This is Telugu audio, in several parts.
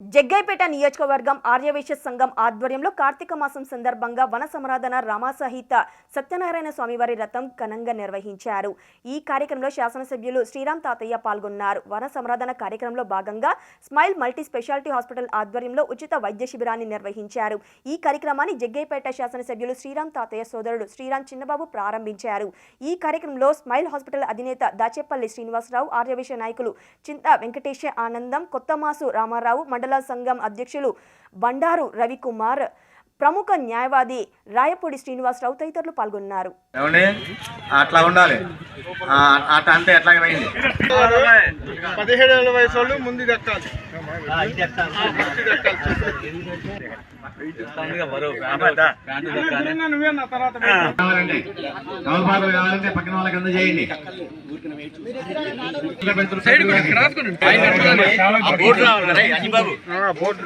జగ్గైపేట నియోజకవర్గం ఆర్యవేశ సంఘం ఆధ్వర్యంలో కార్తీక మాసం సందర్భంగా వన సమరాధన రామాసహిత సత్యనారాయణ స్వామివారి రథం ఘనంగా నిర్వహించారు. ఈ కార్యక్రమంలో శాసనసభ్యులు శ్రీరామ్ తాతయ్య పాల్గొన్నారు. వన సమరాధన కార్యక్రమంలో భాగంగా స్మైల్ మల్టీ స్పెషాలిటీ హాస్పిటల్ ఆధ్వర్యంలో ఉచిత వైద్య శిబిరాన్ని నిర్వహించారు. ఈ కార్యక్రమాన్ని జగ్గైపేట శాసనసభ్యులు శ్రీరామ్ తాతయ్య సోదరుడు శ్రీరామ్ చిన్నబాబు ప్రారంభించారు. ఈ కార్యక్రమంలో స్మైల్ హాస్పిటల్ అధినేత దాచేపల్లి శ్రీనివాసరావు ఆర్యవేశ నాయకులు చింత వెంకటేశ ఆనందం కొత్తమాసు రామారావు మండల సంఘం అధ్యక్షులు బండారు రవికుమార్ ప్రముఖ న్యాయవాది రాయపూడి శ్రీనివాసరావు తదితరులు పాల్గొన్నారు. అట్లా ఉండాలి. అంటే ఎట్లాగే పోయింది. పదిహేడు ఏళ్ళ వయసు వాళ్ళు ముందు దక్కాలి కావాలంటే పక్కన వాళ్ళకి అందజేయండి బోర్డు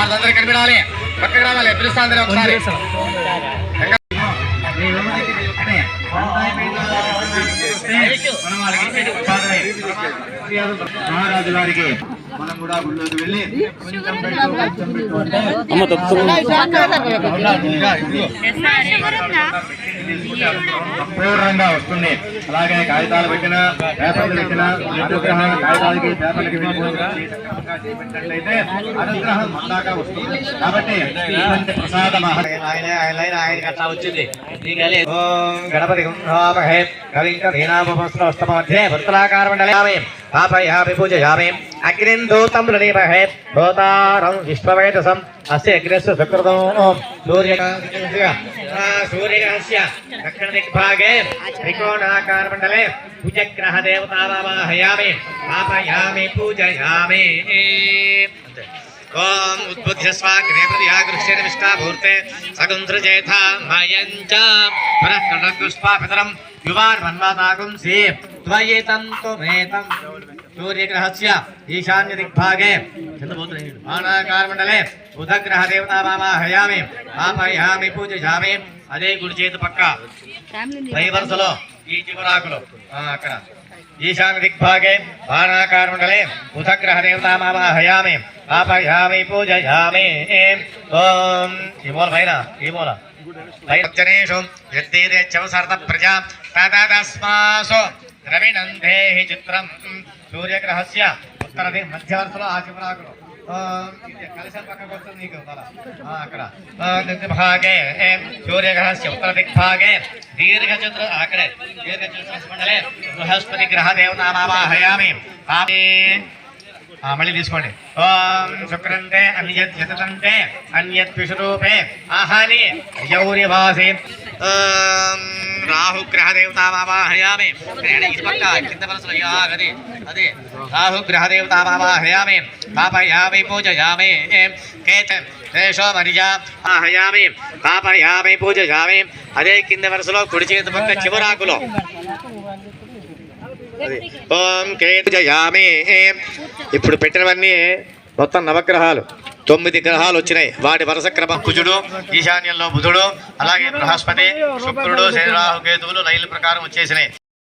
అందరికి కనిపించాలి పక్కకి రావాలి అందరూ ఒకసారి మహారాజు గారికి మనం కూడా గుళ్ళోకి వెళ్ళి కొంచెం పెట్టు, కొంచెం పెట్టు అంటే అపూర్వంగా వస్తుంది. అలాగే కాగితాలు పెట్టిన పేపర్లు పెట్టిన అనుగ్రహం కాగితాలకి పేపర్లకి అనుగ్రహం మందాక వస్తుంది. కాబట్టి ప్రసాద గణపతి గుంభామహే కవింక ధీనామస్త్రమధ్యే వర్తలాకార మండలామే పాపయామి పూజయామి అగ్నిం దూతం ప్రణీమహే భూతారం విశ్వవేదసం అస్య అగ్నిస్సు సుకృతం సూర్య సూర్యగ్రహస్య దక్షిణ దిగ్భాగే త్రికోణాకార మండలే కుజగ్రహ దేవతావాహయామి పాపయామి పూజయామి ఓం ఉద్బుద్ధ్య స్వాగ్నే ప్రతియాగృష్యేణ విష్టాభూర్తే సగుంధ్రజేథా మయంచ పునః కటకృష్పాపితరం యువాన్ మన్వాతాగుంసి త్వయేతం త్వమేతం సూర్యగ్రహస్య ఈశాన్య దిగ్భాగే మానాకారమండలే బుధగ్రహ దేవతావాహయామి పాపయామి పూజయామి అదే గుడి చేతి పక్క పై వరుసలో ఈ చివరాకులు అక్కడ ఈశాన్య దిగ్భాగే బాణాకారమండలే బుధగ్రహ దేవతామావాహయామి పాపయామి పూజయామి ఓం ఈ మూల పైన ఈ మూల భక్తనేషు యత్తేదేచ్చవసర్త ప్రజా తదస్మాసు ద్రవిణందేహి చిత్రం సూర్యగ్రహస్య ఉత్తర అక్కడ. దిగ్భాగే ఏం, సూర్యగ్రహస్య ఉత్తర దిగ్భాగే దీర్ఘచంద్ర అక్కడే. దీర్ఘచంద్రమండలే బృహస్పతి గ్రహ దేవతామావాహయామి మళ్ళీ తీసుకోండి. ఓం శుక్రంతే అన్యత్ యతంతే అన్యత్ విషురూపే ఆహాని యౌర్యవాసి. ఓం రాహు గ్రహ అదే అదే రాహు పాపయామి పూజయామి. కేత తేషో మరిజా ఆహయామి. పాపయామి పూజయామి. అదే కింద వరుసలో కుడి చేతి పక్క చివరాకులో. ఓం కేతు జయామి ఇప్పుడు పెట్టినవన్నీ మొత్తం నవగ్రహాలు. తొమ్మిది గ్రహాలు వచ్చినాయి. వాటి వరుస క్రమం కుజుడు ఈశాన్యంలో బుధుడు అలాగే బృహస్పతి శుక్రుడు శని కేతువులు లైన్ల ప్రకారం వచ్చేసినాయి.